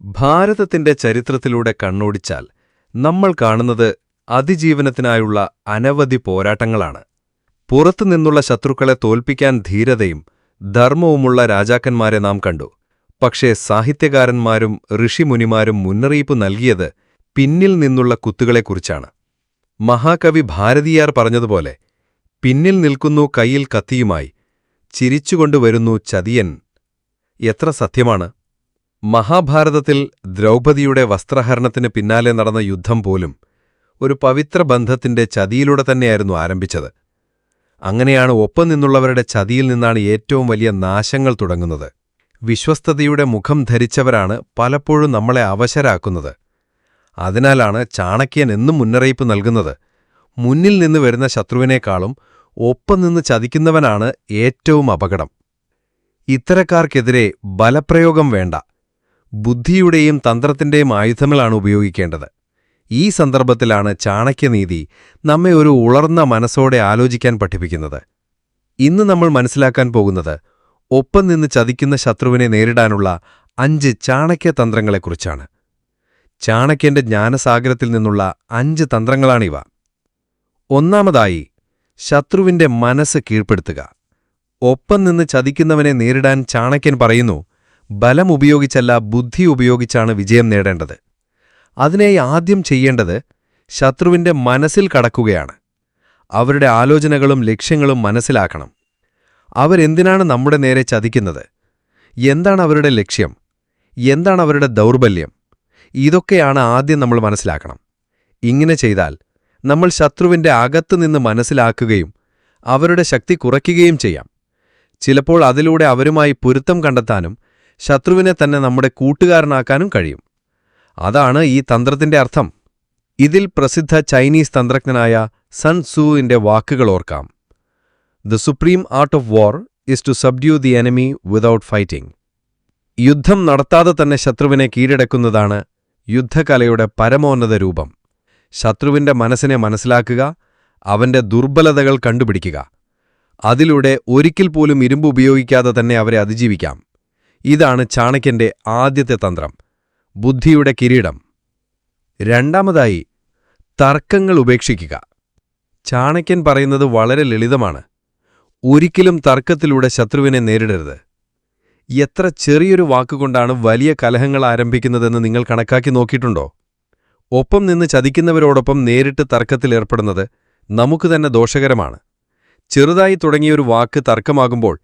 ഭാരതത്തിന്റെ ചരിത്രത്തിലൂടെ കണ്ണോടിച്ചാൽ നമ്മൾ കാണുന്നത് അതിജീവനത്തിനായുള്ള അനവധി പോരാട്ടങ്ങളാണ്. പുറത്തുനിന്നുള്ള ശത്രുക്കളെ തോൽപ്പിക്കാൻ ധീരതയും ധർമ്മവുമുള്ള രാജാക്കന്മാരെ നാം കണ്ടു. പക്ഷേ സാഹിത്യകാരന്മാരും ഋഷിമുനിമാരും മുന്നറിയിപ്പ് നൽകിയത് പിന്നിൽ നിന്നുള്ള കുത്തുകളെക്കുറിച്ചാണ്. മഹാകവി ഭാരതിയാർ പറഞ്ഞതുപോലെ പിന്നിൽ നിൽക്കുന്നു കയ്യിൽ കത്തിയുമായി ചിരിച്ചുകൊണ്ടുവരുന്നു ചതിയൻ. എത്ര സത്യമാണ്. മഹാഭാരതത്തിൽ ദ്രൗപദിയുടെ വസ്ത്രഹരണത്തിന് പിന്നാലെ നടന്ന യുദ്ധം പോലും ഒരു പവിത്ര ബന്ധത്തിന്റെ ചതിയിലൂടെ തന്നെയായിരുന്നു ആരംഭിച്ചത്. അങ്ങനെയാണ് ഒപ്പം നിന്നുള്ളവരുടെ ചതിയിൽ നിന്നാണ് ഏറ്റവും വലിയ നാശങ്ങൾ തുടങ്ങുന്നത്. വിശ്വസ്തതയുടെ മുഖം ധരിച്ചവരാണ് പലപ്പോഴും നമ്മളെ അവശരാക്കുന്നത്. അതിനാലാണ് ചാണക്യൻ എന്നും മുന്നറിയിപ്പ് നൽകുന്നത്. മുന്നിൽ നിന്ന് വരുന്ന ശത്രുവിനേക്കാളും ഒപ്പം നിന്ന് ചതിക്കുന്നവനാണ് ഏറ്റവും അപകടം. ഇത്തരക്കാർക്കെതിരെ ബലപ്രയോഗം വേണ്ട. ബുദ്ധിയുടെയും തന്ത്രത്തിന്റെയും ആയുധങ്ങളാണ് ഉപയോഗിക്കേണ്ടത്. ഈ സന്ദർഭത്തിലാണ് ചാണക്യനീതി നമ്മെ ഒരു ഉളർന്ന മനസ്സോടെ ആലോചിക്കാൻ പഠിപ്പിക്കുന്നത്. ഇന്ന് നമ്മൾ മനസ്സിലാക്കാൻ പോകുന്നത് ഒപ്പം നിന്ന് ചതിക്കുന്ന ശത്രുവിനെ നേരിടാനുള്ള അഞ്ച് ചാണക്യ തന്ത്രങ്ങളെക്കുറിച്ചാണ്. ചാണക്യന്റെ ജ്ഞാനസാഗരത്തിൽ നിന്നുള്ള അഞ്ച് തന്ത്രങ്ങളാണിവ. ഒന്നാമതായി ശത്രുവിന്റെ മനസ്സ് കീഴ്പ്പെടുത്തുക. ഒപ്പം നിന്ന് ചതിക്കുന്നവനെ നേരിടാൻ ചാണക്യൻ പറയുന്നു ബലം ഉപയോഗിച്ചല്ല ബുദ്ധി ഉപയോഗിച്ചാണ് വിജയം നേടേണ്ടത്. അതിനായി ആദ്യം ചെയ്യേണ്ടത് ശത്രുവിന്റെ മനസ്സിൽ കടക്കുകയാണ്. അവരുടെ ആലോചനകളും ലക്ഷ്യങ്ങളും മനസ്സിലാക്കണം. അവരെന്തിനാണ് നമ്മുടെ നേരെ ചതിക്കുന്നത്? എന്താണ് അവരുടെ ലക്ഷ്യം? എന്താണ് അവരുടെ ദൗർബല്യം? ഇതൊക്കെയാണ് ആദ്യം നമ്മൾ മനസ്സിലാക്കണം. ഇങ്ങനെ ചെയ്താൽ നമ്മൾ ശത്രുവിന്റെ അകത്തുനിന്ന് മനസ്സിലാക്കുകയും അവരുടെ ശക്തി കുറയ്ക്കുകയും ചെയ്യാം. ചിലപ്പോൾ അതിലൂടെ അവരുമായി പൊരുത്തം കണ്ടെത്താനും ശത്രുവിനെ തന്നെ നമ്മുടെ കൂട്ടുകാരനാക്കാനും കഴിയും. അതാണ് ഈ തന്ത്രത്തിന്റെ അർത്ഥം. ഇതിൽ പ്രസിദ്ധ ചൈനീസ് തന്ത്രജ്ഞനായ സൺ സൂവിന്റെ വാക്കുകൾ ഓർക്കാം. The supreme art of war is to subdue the enemy without fighting യുദ്ധം നടത്താതെ തന്നെ ശത്രുവിനെ കീഴടക്കുന്നതാണ് യുദ്ധകലയുടെ പരമോന്നത രൂപം. ശത്രുവിന്റെ മനസ്സിനെ മനസ്സിലാക്കുക അവന്റെ ദുർബലതകൾ കണ്ടുപിടിക്കുക. അതിലൂടെ ഒരിക്കൽ പോലും ഇരുമ്പ് ഉപയോഗിക്കാതെ തന്നെ അവരെ അതിജീവിക്കാം. ഇതാണ് ചാണക്യന്റെ ആദ്യത്തെ തന്ത്രം. ബുദ്ധിയുടെ കിരീടം. രണ്ടാമതായി തർക്കങ്ങൾ ഉപേക്ഷിക്കുക. ചാണക്യൻ പറയുന്നത് വളരെ ലളിതമാണ്. ഒരിക്കലും തർക്കത്തിലൂടെ ശത്രുവിനെ നേരിടരുത്. എത്ര ചെറിയൊരു വാക്കുകൊണ്ടാണ് വലിയ കലഹങ്ങൾ ആരംഭിക്കുന്നതെന്ന് നിങ്ങൾ കണക്കാക്കി നോക്കിയിട്ടുണ്ടോ? ഒപ്പം നിന്ന് ചതിക്കുന്നവരോടൊപ്പം നേരിട്ട് തർക്കത്തിലേർപ്പെടുന്നത് നമുക്ക് തന്നെ ദോഷകരമാണ്. ചെറുതായി തുടങ്ങിയൊരു വാക്ക് തർക്കമാകുമ്പോൾ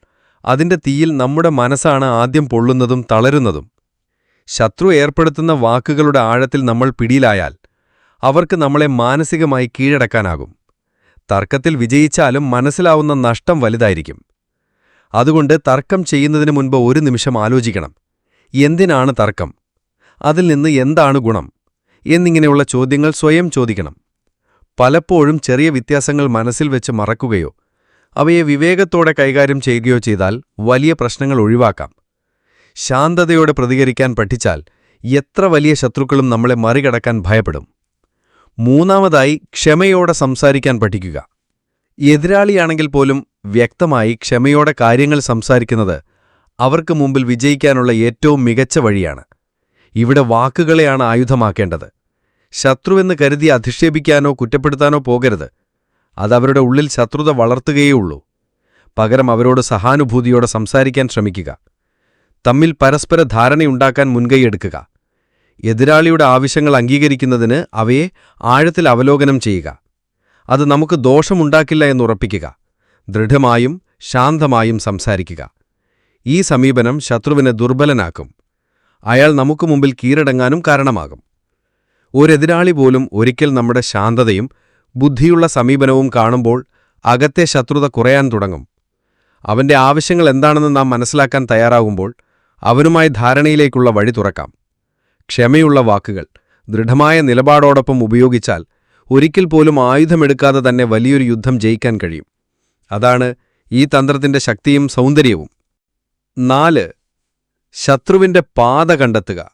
അതിന്റെ തീയിൽ നമ്മുടെ മനസ്സാണ് ആദ്യം പൊള്ളുന്നതും തളരുന്നതും. ശത്രു ഏർപ്പെടുത്തുന്ന വാക്കുകളുടെ ആഴത്തിൽ നമ്മൾ പിടിയിലായാൽ അവർക്ക് നമ്മളെ മാനസികമായി കീഴടക്കാനാകും. തർക്കത്തിൽ വിജയിച്ചാലും മനസ്സിലാവുന്ന നഷ്ടം വലുതായിരിക്കും. അതുകൊണ്ട് തർക്കം ചെയ്യുന്നതിന് മുൻപ് ഒരു നിമിഷം ആലോചിക്കണം. എന്തിനാണ് തർക്കം? അതിൽ നിന്ന് എന്താണ് ഗുണം? എന്നിങ്ങനെയുള്ള ചോദ്യങ്ങൾ സ്വയം ചോദിക്കണം. പലപ്പോഴും ചെറിയ വ്യത്യാസങ്ങൾ മനസ്സിൽ വെച്ച് മറക്കുകയോ അവയെ വിവേകത്തോടെ കൈകാര്യം ചെയ്യുകയോ ചെയ്താൽ വലിയ പ്രശ്നങ്ങൾ ഒഴിവാക്കാം. ശാന്തതയോടെ പ്രതികരിക്കാൻ പഠിച്ചാൽ എത്ര വലിയ ശത്രുക്കളും നമ്മളെ മറികടക്കാൻ ഭയപ്പെടും. മൂന്നാമതായി ക്ഷമയോടെ സംസാരിക്കാൻ പഠിക്കുക. എതിരാളിയാണെങ്കിൽ പോലും വ്യക്തമായി ക്ഷമയോടെ കാര്യങ്ങൾ സംസാരിക്കുന്നത് അവർക്ക് മുമ്പിൽ വിജയിക്കാനുള്ള ഏറ്റവും മികച്ച വഴിയാണ്. ഇവിടെ വാക്കുകളെയാണ് ആയുധമാക്കേണ്ടത്. ശത്രുവെന്ന് കരുതി അധിക്ഷേപിക്കാനോ കുറ്റപ്പെടുത്താനോ പോകരുത്. അതവരുടെ ഉള്ളിൽ ശത്രുത വളർത്തുകയേയുള്ളൂ. പകരം അവരോട് സഹാനുഭൂതിയോടെ സംസാരിക്കാൻ ശ്രമിക്കുക. തമ്മിൽ പരസ്പര ധാരണയുണ്ടാക്കാൻ മുൻകൈയെടുക്കുക എതിരാളിയുടെ ആവശ്യങ്ങൾ അംഗീകരിക്കുന്നതിന് അവയെ ആഴത്തിൽ അവലോകനം ചെയ്യുക. അത് നമുക്ക് ദോഷമുണ്ടാക്കില്ല എന്നുറപ്പിക്കുക ദൃഢമായും ശാന്തമായും സംസാരിക്കുക. ഈ സമീപനം ശത്രുവിനെ ദുർബലനാക്കും. അയാൾ നമുക്ക് മുമ്പിൽ കീഴടങ്ങാനും കാരണമാകും. ഒരെതിരാളി പോലും ഒരിക്കൽ നമ്മുടെ ശാന്തതയും ബുദ്ധിയുള്ള സമീപനവും കാണുമ്പോൾ അകത്തെ ശത്രുത കുറയാൻ തുടങ്ങും. അവന്റെ ആവശ്യങ്ങൾ എന്താണെന്ന് നാം മനസ്സിലാക്കാൻ തയ്യാറാകുമ്പോൾ അവനുമായി ധാരണയിലേക്കുള്ള വഴി തുറക്കാം. ക്ഷമയുള്ള വാക്കുകൾ ദൃഢമായ നിലപാടോടൊപ്പം ഉപയോഗിച്ചാൽ ഒരിക്കൽ പോലും ആയുധമെടുക്കാതെ തന്നെ വലിയൊരു യുദ്ധം ജയിക്കാൻ കഴിയും. അതാണ് ഈ തന്ത്രത്തിന്റെ ശക്തിയും സൗന്ദര്യവും. നാല് ശത്രുവിന്റെ പാത കണ്ടെത്തുക.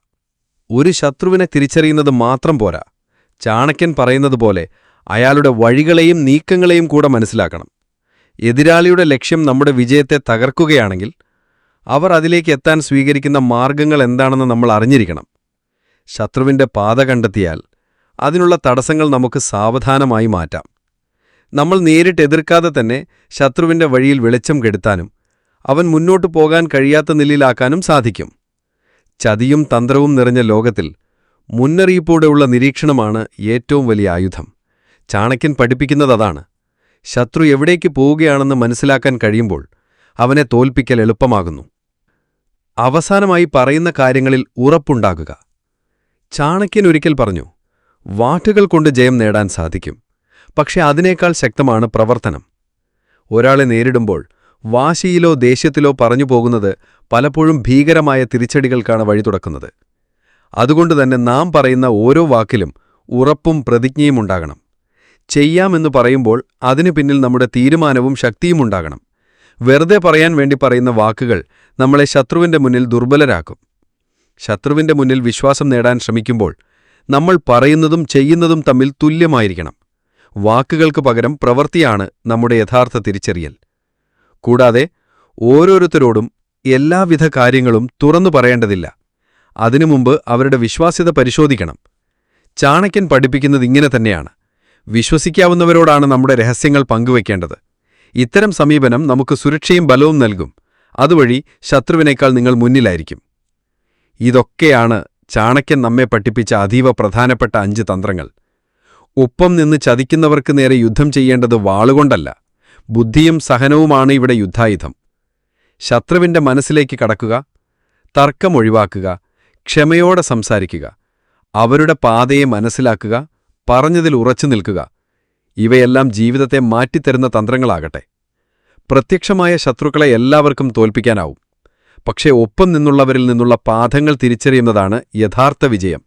ഒരു ശത്രുവിനെ തിരിച്ചറിയുന്നത് മാത്രം പോരാ. ചാണക്യൻ പറയുന്നതുപോലെ അയാളുടെ വഴികളെയും നീക്കങ്ങളെയും കൂടെ മനസ്സിലാക്കണം. എതിരാളിയുടെ ലക്ഷ്യം നമ്മുടെ വിജയത്തെ തകർക്കുകയാണെങ്കിൽ അവർ അതിലേക്ക് എത്താൻ സ്വീകരിക്കുന്ന മാർഗങ്ങൾ എന്താണെന്ന് നമ്മൾ അറിഞ്ഞിരിക്കണം. ശത്രുവിന്റെ പാത കണ്ടെത്തിയാൽ അതിനുള്ള തടസ്സങ്ങൾ നമുക്ക് സാവധാനമായി മാറ്റാം. നമ്മൾ നേരിട്ട് എതിർക്കാതെ തന്നെ ശത്രുവിന്റെ വഴിയിൽ വെളിച്ചം കെടുത്താനും അവൻ മുന്നോട്ട് പോകാൻ കഴിയാത്ത നിലയിലാക്കാനും സാധിക്കും. ചതിയും തന്ത്രവും നിറഞ്ഞ ലോകത്തിൽ മുന്നറിയിപ്പോടെയുള്ള നിരീക്ഷണമാണ് ഏറ്റവും വലിയ ആയുധം. ചാണക്യൻ പഠിപ്പിക്കുന്നത് അതാണ്. ശത്രു എവിടേക്ക് പോവുകയാണെന്ന് മനസ്സിലാക്കാൻ കഴിയുമ്പോൾ അവനെ തോൽപ്പിക്കൽ എളുപ്പമാകുന്നു. അവസാനമായി പറയുന്ന കാര്യങ്ങളിൽ ഉറപ്പുണ്ടാകുക. ചാണക്യൻ ഒരിക്കൽ പറഞ്ഞു വാട്ടുകൾ കൊണ്ട് ജയം നേടാൻ സാധിക്കും. പക്ഷെ അതിനേക്കാൾ ശക്തമാണ് പ്രവർത്തനം. ഒരാളെ നേരിടുമ്പോൾ വാശിയിലോ ദേഷ്യത്തിലോ പറഞ്ഞു പോകുന്നത് പലപ്പോഴും ഭീകരമായ തിരിച്ചടികൾക്കാണ് വഴി തുറക്കുന്നത്. അതുകൊണ്ടുതന്നെ നാം പറയുന്ന ഓരോ വാക്കിലും ഉറപ്പും പ്രതിജ്ഞയും ഉണ്ടാകണം. ചെയ്യാമെന്ന് പറയുമ്പോൾ അതിനു പിന്നിൽ നമ്മുടെ തീരുമാനവും ശക്തിയും ഉണ്ടാകണം. വെറുതെ പറയാൻ വേണ്ടി പറയുന്ന വാക്കുകൾ നമ്മളെ ശത്രുവിന്റെ മുന്നിൽ ദുർബലരാക്കും. ശത്രുവിന്റെ മുന്നിൽ വിശ്വാസം നേടാൻ ശ്രമിക്കുമ്പോൾ നമ്മൾ പറയുന്നതും ചെയ്യുന്നതും തമ്മിൽ തുല്യമായിരിക്കണം. വാക്കുകൾക്ക് പകരം പ്രവൃത്തിയാണ് നമ്മുടെ യഥാർത്ഥ തിരിച്ചറിയൽ. കൂടാതെ ഓരോരുത്തരോടും എല്ലാവിധ കാര്യങ്ങളും തുറന്നു പറയേണ്ടതില്ല. അതിനു മുമ്പ് അവരുടെ വിശ്വാസ്യത പരിശോധിക്കണം. ചാണക്യൻ പഠിപ്പിക്കുന്നത് ഇങ്ങനെ തന്നെയാണ്. വിശ്വസിക്കാവുന്നവരോടാണ് നമ്മുടെ രഹസ്യങ്ങൾ പങ്കുവയ്ക്കേണ്ടത്. ഇത്തരം സമീപനം നമുക്ക് സുരക്ഷയും ബലവും നൽകും. അതുവഴി ശത്രുവിനേക്കാൾ നിങ്ങൾ മുന്നിലായിരിക്കും. ഇതൊക്കെയാണ് ചാണക്യൻ നമ്മെ പഠിപ്പിച്ച അതീവ പ്രധാനപ്പെട്ട അഞ്ച് തന്ത്രങ്ങൾ. ഒപ്പം നിന്ന് ചതിക്കുന്നവർക്ക് നേരെ യുദ്ധം ചെയ്യേണ്ടത് വാളുകൊണ്ടല്ല ബുദ്ധിയും സഹനവുമാണ് ഇവിടെ യുദ്ധായുധം. ശത്രുവിന്റെ മനസ്സിലേക്ക് കടക്കുക തർക്കം ഒഴിവാക്കുക ക്ഷമയോടെ സംസാരിക്കുക അവരുടെ പാതയെ മനസ്സിലാക്കുക പറഞ്ഞതിൽ ഉറച്ചു നിൽക്കുക. ഇവയെല്ലാം ജീവിതത്തെ മാറ്റിത്തരുന്ന തന്ത്രങ്ങളാകട്ടെ. പ്രത്യക്ഷമായ ശത്രുക്കളെ എല്ലാവർക്കും തോൽപ്പിക്കാനാവും. പക്ഷേ ഒപ്പം നിന്നുള്ളവരിൽ നിന്നുള്ള പാഠങ്ങൾ തിരിച്ചറിയുന്നതാണ് യഥാർത്ഥ വിജയം.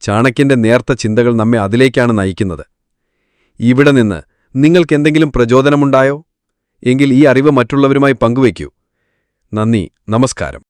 ചാണക്യന്റെ നേർത്ത ചിന്തകൾ നമ്മെ അതിലേക്കാണ് നയിക്കുന്നത്. ഇവിടെ നിന്ന് നിങ്ങൾക്കെന്തെങ്കിലും പ്രചോദനമുണ്ടായോ? എങ്കിൽ ഈ അറിവ് മറ്റുള്ളവരുമായി പങ്കുവയ്ക്കൂ. നന്ദി നമസ്കാരം.